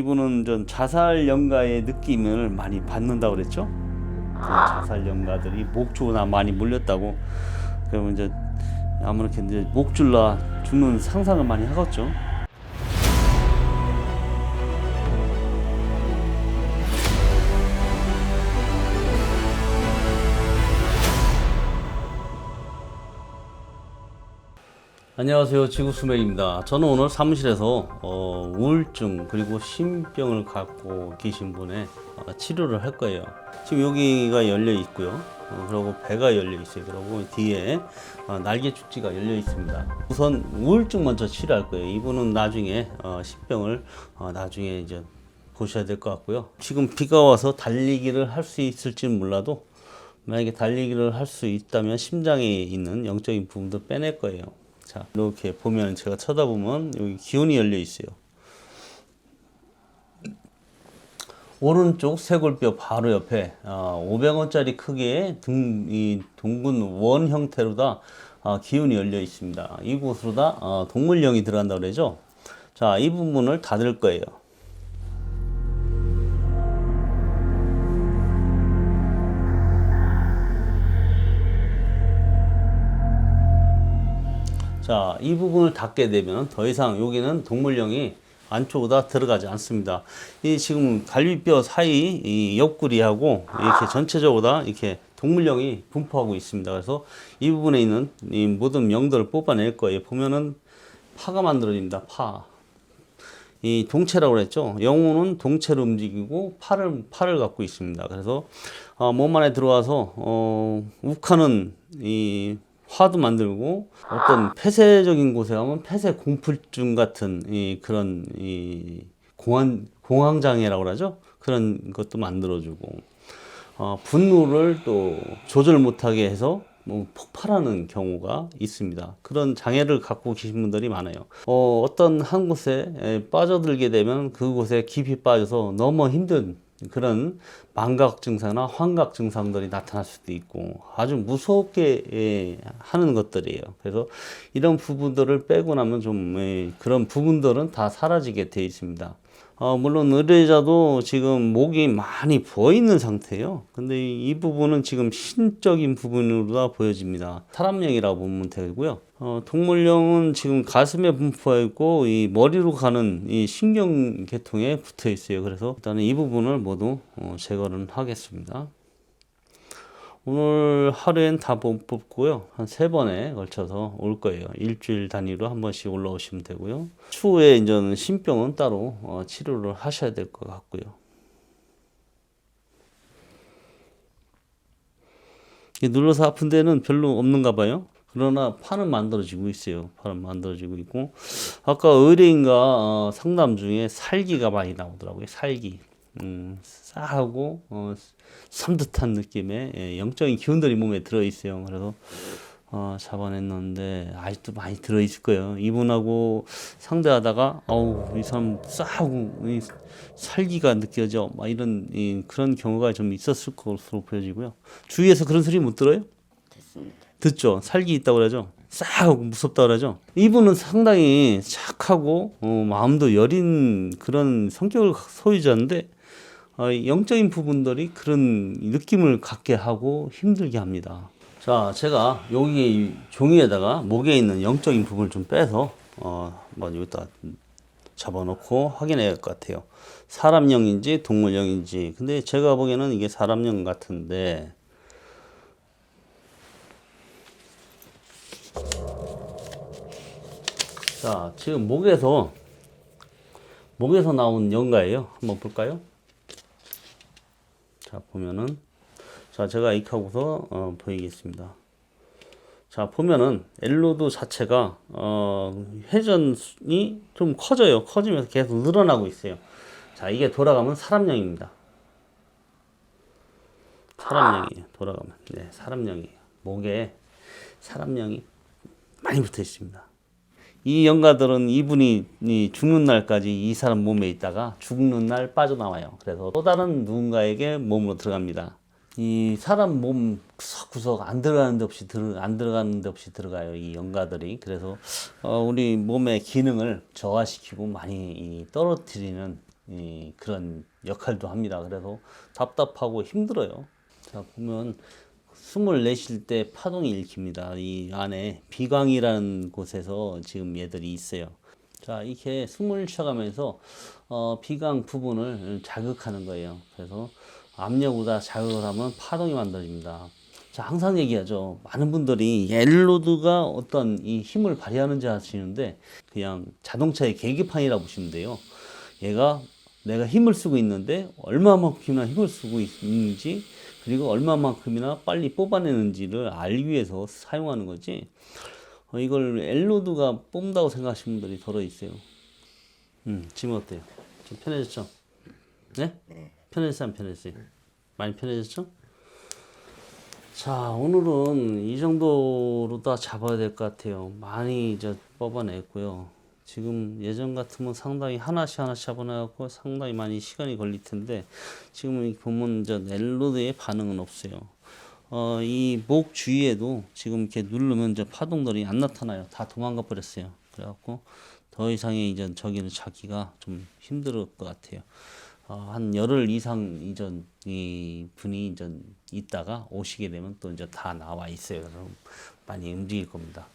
이분은 전 자살 연가의 느낌을 많이 받는다고 그랬죠? 그 자살 연가들이 목주나 많이 물렸다고 그러면 이제 아무렇게 이제 목줄라 죽는 상상을 많이 하겠죠. 안녕하세요. 지구수맥입니다. 저는 오늘 사무실에서 어, 우울증 그리고 심병을 갖고 계신 분의 어, 치료를 할 거예요. 지금 여기가 열려 있고요. 어, 그리고 배가 열려 있어요. 그리고 뒤에 어, 날개 축지가 열려 있습니다. 우선 우울증 먼저 치료할 거예요. 이분은 나중에 어, 심병을 어, 나중에 이제 보셔야 될 것 같고요. 지금 비가 와서 달리기를 할 수 있을지는 몰라도 만약에 달리기를 할 수 있다면 심장에 있는 영적인 부분도 빼낼 거예요. 자, 이렇게 보면 제가 쳐다보면 여기 기운이 열려 있어요. 오른쪽 쇄골뼈 바로 옆에 어, 500원짜리 크기의 등, 이 동근 원 형태로 다 어, 기운이 열려 있습니다. 이곳으로 다 어, 동물령이 들어간다 그러죠. 자, 이 부분을 닫을 거예요. 자, 이 부분을 닫게 되면 더 이상 여기는 동물령이 안쪽으로 들어가지 않습니다. 이 지금 갈비뼈 사이 이 옆구리하고 이렇게 전체적으로 다 이렇게 동물령이 분포하고 있습니다. 그래서 이 부분에 있는 이 모든 명들을 뽑아낼 거예요. 보면은 파가 만들어집니다. 파. 이 동체라고 그랬죠. 영혼은 동체로 움직이고 팔을 팔을 갖고 있습니다. 그래서 어, 몸 안에 들어와서 어, 욱하는 이 화도 만들고 어떤 폐쇄적인 곳에 가면 폐쇄 공풀증 같은 이 그런 이 공황 공황 장애라고 그러죠. 그런 것도 만들어주고 어, 분노를 또 조절 못하게 해서 뭐 폭발하는 경우가 있습니다. 그런 장애를 갖고 계신 분들이 많아요. 어, 어떤 한 곳에 에, 빠져들게 되면 그곳에 깊이 빠져서 너무 힘든 그런 망각 증상이나 환각 증상들이 나타날 수도 있고 아주 무섭게 예, 하는 것들이에요. 그래서 이런 부분들을 빼고 나면 좀 예, 그런 부분들은 다 사라지게 돼 있습니다. 어, 물론 의뢰자도 지금 목이 많이 부어 있는 상태예요. 근데 이, 이 부분은 지금 신적인 부분으로 다 보여집니다. 사람령이라고 보면 되고요. 어, 동물령은 지금 가슴에 분포해 있고 이 머리로 가는 이 신경 계통에 붙어 있어요. 그래서 일단은 이 부분을 모두 어, 제거를 하겠습니다. 오늘 하루엔 다 못 뽑고요. 한 세 번에 걸쳐서 올 거예요. 일주일 단위로 한 번씩 올라오시면 되고요. 추후에 이제는 신병은 따로 어, 치료를 하셔야 될 것 같고요. 이 눌러서 아픈 데는 별로 없는가 봐요. 그러나 판은 만들어지고 있어요. 판은 만들어지고 있고 아까 의뢰인과 어, 상담 중에 살기가 많이 나오더라고요. 살기. 음, 싸하고 어, 섬뜩한 느낌의 예, 영적인 기운들이 몸에 들어 있어요. 그래서 어, 잡아냈는데 아직도 많이 들어 있을 거예요. 이분하고 상대하다가 어우 이 사람 싸하고 이 살기가 느껴져. 막 이런 이, 그런 경우가 좀 있었을 것으로 보여지고요. 주위에서 그런 소리 못 들어요? 됐습니다. 듣죠. 살기 있다고 그러죠. 싸하고 무섭다고 그러죠. 이분은 상당히 착하고 어, 마음도 여린 그런 성격을 소유자인데 어, 영적인 부분들이 그런 느낌을 갖게 하고 힘들게 합니다. 자, 제가 여기 이 종이에다가 목에 있는 영적인 부분을 좀 빼서 어, 뭐 여기다 잡아놓고 확인해야 할 것 같아요. 사람령인지 동물령인지. 근데 제가 보기에는 이게 사람령 같은데 자, 지금 목에서 목에서 나온 연가예요. 한번 볼까요? 자, 보면은 자, 제가 익하고서 어, 보이겠습니다. 자, 보면은 엘로드 자체가 어, 회전이 좀 커져요. 커지면서 계속 늘어나고 있어요. 자, 이게 돌아가면 사람령입니다. 사람령이에요. 돌아가면. 네, 사람령이에요. 목에 사람령이 많이 붙어 있습니다. 이 영가들은 이분이 이 죽는 날까지 이 사람 몸에 있다가 죽는 날 빠져나와요. 그래서 또 다른 누군가에게 몸으로 들어갑니다. 이 사람 몸 구석구석 안 들어가는 데 없이 들어 안 들어가는 데 없이 들어가요. 이 영가들이 그래서 어, 우리 몸의 기능을 저하시키고 많이 이 떨어뜨리는 이, 그런 역할도 합니다. 그래서 답답하고 힘들어요. 자 보면 숨을 내쉴 때 파동이 일킵니다. 이 안에 비강이라는 곳에서 지금 얘들이 있어요. 자, 이렇게 숨을 쉬어가면서 어, 비강 부분을 자극하는 거예요. 그래서 압력보다 자극을 하면 파동이 만들어집니다. 자, 항상 얘기하죠. 많은 분들이 엘로드가 어떤 이 힘을 발휘하는지 아시는데 그냥 자동차의 계기판이라고 보시면 돼요. 얘가 내가 힘을 쓰고 있는데 얼마만큼이나 힘을 쓰고 있는지 그리고 얼마만큼이나 빨리 뽑아내는지를 알기 위해서 사용하는 거지. 어, 이걸 엘로드가 뽑는다고 생각하시는 분들이 더러 있어요. 음, 지금 어때요? 좀 편해졌죠? 네? 편해졌어요, 안 편해졌어요? 많이 편해졌죠? 자, 오늘은 이 정도로 다 잡아야 될 것 같아요. 많이 이제 뽑아냈고요. 지금 예전 같으면 상당히 하나씩 하나씩 잡아내갖고 상당히 많이 시간이 걸릴 텐데, 지금 이 보면 이제 넬로드의 반응은 없어요. 어, 이 목 주위에도 지금 이렇게 누르면 이제 파동들이 안 나타나요. 다 도망가 버렸어요. 그래갖고 더 이상의 이제 저기를 찾기가 좀 힘들 것 같아요. 어, 한 열흘 이상 이전 이 분이 이제 있다가 오시게 되면 또 이제 다 나와 있어요. 그래서 많이 움직일 겁니다.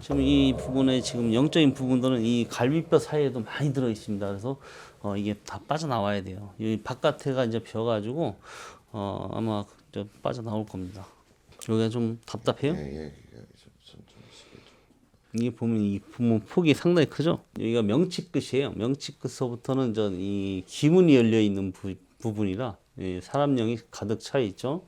지금 이 부분에 지금 영적인 부분들은 이 갈비뼈 사이에도 많이 들어 있습니다. 그래서 어, 이게 다 빠져나와야 돼요. 이 바깥에가 이제 벼가지고 어, 아마 저 빠져나올 겁니다. 여기가 좀 답답해요? 예, 예, 예. 이게 보면 이 부분 폭이 상당히 크죠. 여기가 명치 끝이에요. 명치 끝서부터는 저이 기문이 열려 있는 부, 부분이라 이 사람령이 가득 차 있죠.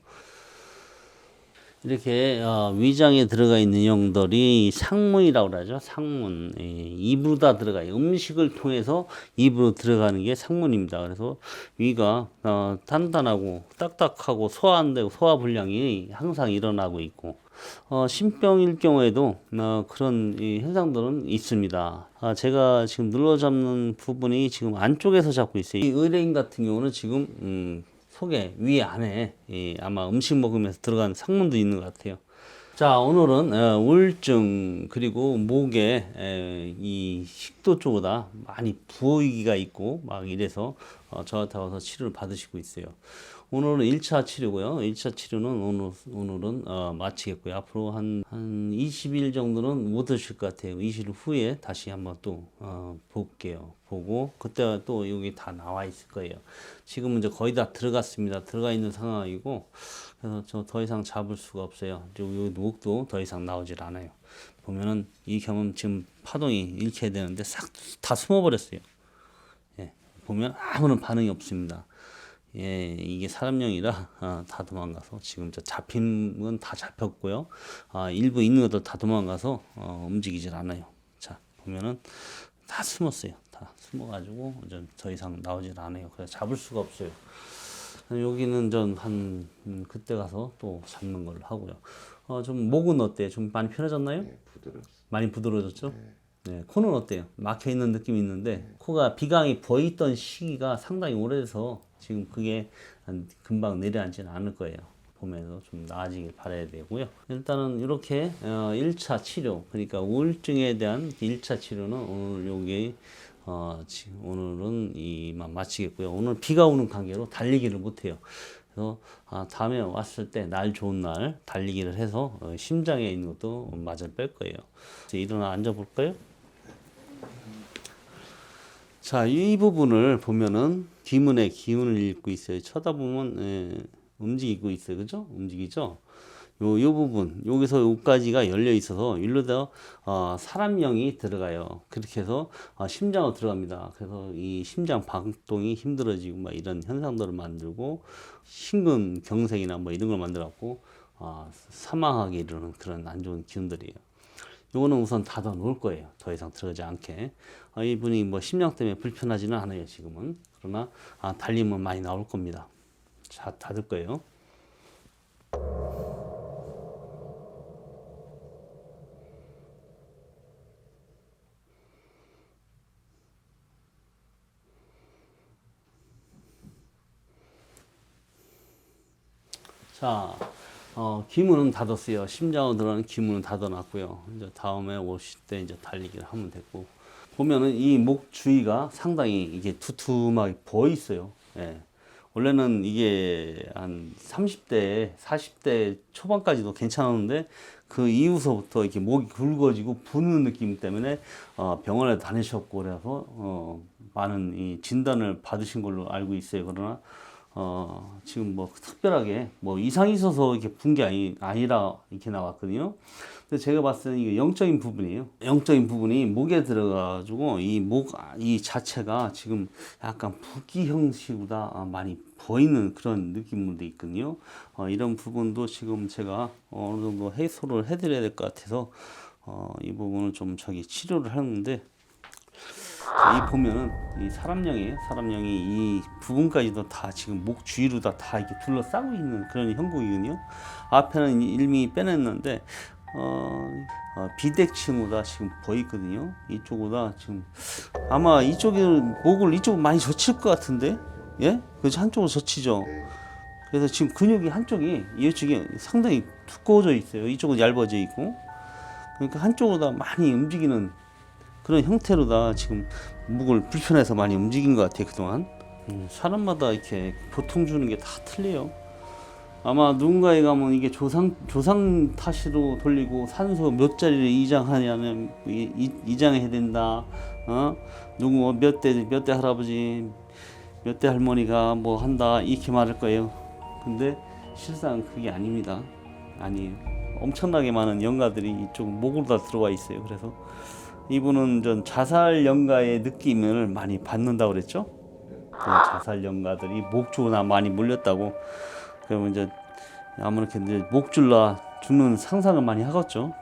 이렇게 어, 위장에 들어가 있는 용들이 상문이라고 그러죠. 상문. 예, 입으로 다 들어가요. 음식을 통해서 입으로 들어가는 게 상문입니다. 그래서 위가 어, 단단하고 딱딱하고 소화 안 되고 소화 불량이 항상 일어나고 있고 어, 신병일 경우에도 어, 그런 이 현상들은 있습니다. 아, 제가 지금 눌러 잡는 부분이 지금 안쪽에서 잡고 있어요. 이 의뢰인 같은 경우는 지금 음, 속에 위 안에 이 아마 음식 먹으면서 들어간 상문도 있는 것 같아요. 자 오늘은 어, 우울증 그리고 목에 에, 이 식도 쪽보다 많이 부어기가 있고 막 이래서 어, 저한테 와서 치료를 받으시고 있어요. 오늘은 1차 치료고요. 1차 치료는 오늘, 오늘은 어, 마치겠고요. 앞으로 한, 한 20일 정도는 못 드실 것 같아요. 20일 후에 다시 한번 또 어, 볼게요. 보고 그때 또 여기 다 나와 있을 거예요. 지금은 이제 거의 다 들어갔습니다. 들어가 있는 상황이고 그래서 저 더 이상 잡을 수가 없어요. 여기 목도 더 이상 나오질 않아요. 보면은 이 경험 지금 파동이 해야 되는데 싹 다 숨어버렸어요. 예, 보면 아무런 반응이 없습니다. 예, 이게 사람령이라 아, 다 도망가서 지금 저 잡힌 건 다 잡혔고요. 아, 일부 있는 것도 다 도망가서 어, 움직이질 않아요. 자 보면은 다 숨었어요. 다 숨어가지고 이제 더 이상 나오질 않아요. 그래서 잡을 수가 없어요. 여기는 전한 음, 그때 가서 또 잡는 걸로 하고요. 어, 좀 목은 어때요? 좀 많이 편해졌나요? 예, 부드럽습니다. 많이 부드러워졌죠? 네, 코는 어때요? 막혀 있는 느낌이 있는데 코가 비강이 있던 시기가 상당히 오래돼서 지금 그게 한 금방 내려앉지는 않을 거예요. 보면서 좀 나아지길 바라야 되고요. 일단은 이렇게 어, 1차 치료, 그러니까 우울증에 대한 1차 치료는 오늘 여기 어, 오늘은 이만 마치겠고요. 오늘 비가 오는 관계로 달리기를 못해요. 그래서 아, 다음에 왔을 때 날 좋은 날 달리기를 해서 어, 심장에 있는 것도 마저 뺄 거예요. 이제 일어나 앉아 볼까요? 자, 이 부분을 보면은 기문의 기운을 읽고 있어요. 쳐다보면 예, 움직이고 있어요. 그죠? 움직이죠? 요, 요 부분, 여기서 여기까지가 열려 있어서 일로다 어, 사람령이 들어가요. 그렇게 해서 어, 심장으로 들어갑니다. 그래서 이 심장 박동이 힘들어지고 막 이런 현상들을 만들고 심근경색이나 뭐 이런 걸 만들어갖고 어, 사망하게 이르는 그런 안 좋은 기운들이에요. 요거는 우선 닫아 놓을 거예요. 더 이상 들어가지 않게. 아, 이분이 뭐 심장 때문에 불편하지는 않아요, 지금은. 그러나, 아, 달리면 많이 나올 겁니다. 자, 닫을 거예요. 자, 어, 기문은 닫았어요. 심장으로 들어가는 기문은 닫아놨고요. 이제 다음에 오실 때 이제 달리기를 하면 됐고, 보면은 이 목 주위가 상당히 이게 두툼하게 부어 있어요. 예. 원래는 이게 한 30대, 40대 초반까지도 괜찮았는데 그 이후서부터 이렇게 목이 굵어지고 부는 느낌 때문에 어, 병원에 다니셨고 그래서 어, 많은 이 진단을 받으신 걸로 알고 있어요. 그러나 어, 지금 뭐 특별하게 뭐 이상이 있어서 이렇게 분 게 아니, 아니라 이렇게 나왔거든요. 근데 제가 봤을 때는 이게 영적인 부분이에요. 영적인 부분이 목에 들어가가지고 이 목, 이 자체가 지금 약간 붓기 형식보다 많이 보이는 그런 느낌도 있거든요. 어, 이런 부분도 지금 제가 어느 정도 해소를 해드려야 될 것 같아서 어, 이 부분을 좀 저기 치료를 하는데 자, 이 보면은 이 사람령이에요. 사람령이 이 부분까지도 다 지금 목 주위로 다, 다 이렇게 둘러싸고 있는 그런 형국이거든요. 앞에는 일미 빼냈는데 어, 어, 비대칭보다 지금 보이거든요. 이쪽보다 지금 아마 이쪽에 목을 이쪽 많이 젖힐 것 같은데, 예? 그래서 한쪽으로 젖히죠. 그래서 지금 근육이 한쪽이 이쪽이 상당히 두꺼워져 있어요. 이쪽은 얇아져 있고, 그러니까 한쪽보다 많이 움직이는 그런 형태로 다 지금 목을 불편해서 많이 움직인 것 같아요 그동안. 음, 사람마다 이렇게 보통 주는 게 다 틀려요. 아마 누군가에 가면 이게 조상 조상 탓으로 돌리고 산소 몇 자리를 이장하냐면 이- 이- 이장해야 된다. 어? 누구 몇 대 몇 대 할아버지 몇 대 할머니가 뭐 한다 이렇게 말할 거예요. 근데 실상 그게 아닙니다. 아니에요. 엄청나게 많은 연가들이 이쪽 목으로 다 들어와 있어요. 그래서 이분은 전 자살 연가의 느낌을 많이 받는다고 그랬죠. 그 자살 연가들이 목주나 많이 물렸다고. 그러면 이제 아무렇게 이제 목줄라 죽는 상상을 많이 하겠죠.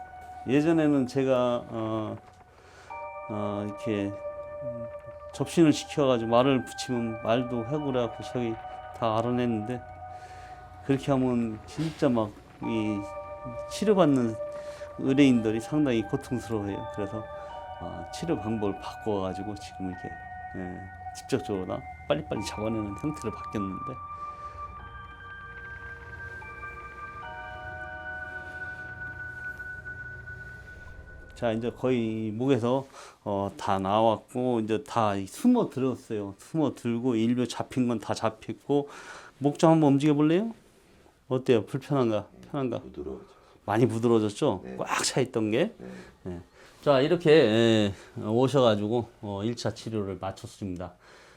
예전에는 제가 어, 어 이렇게 음, 접신을 시켜가지고 말을 붙이면 말도 그래갖고 저기 다 알아냈는데 그렇게 하면 진짜 막 이 치료받는 의뢰인들이 상당히 고통스러워해요. 그래서 어, 치료 방법을 바꿔가지고 지금 이렇게 예, 직접적으로 다 빨리빨리 잡아내는 형태로 바뀌었는데 자 이제 거의 목에서 어, 다 나왔고 이제 다 숨어 들었어요. 숨어 들고 일부 잡힌 건 다 잡혔고 목 좀 한번 움직여 볼래요? 어때요? 불편한가? 편한가? 부드러워져. 많이 부드러워졌죠? 네. 꽉차 있던 게. 네. 예. 자, 이렇게 예, 오셔가지고 어, 1차 치료를 마쳤습니다.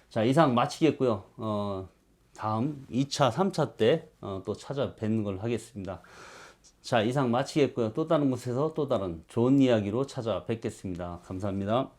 자, 이상 마치겠고요. 어, 다음 2차, 3차 때 어, 또 찾아뵙는 걸 하겠습니다. 자, 이상 마치겠고요. 또 다른 곳에서 또 다른 좋은 이야기로 찾아뵙겠습니다. 감사합니다.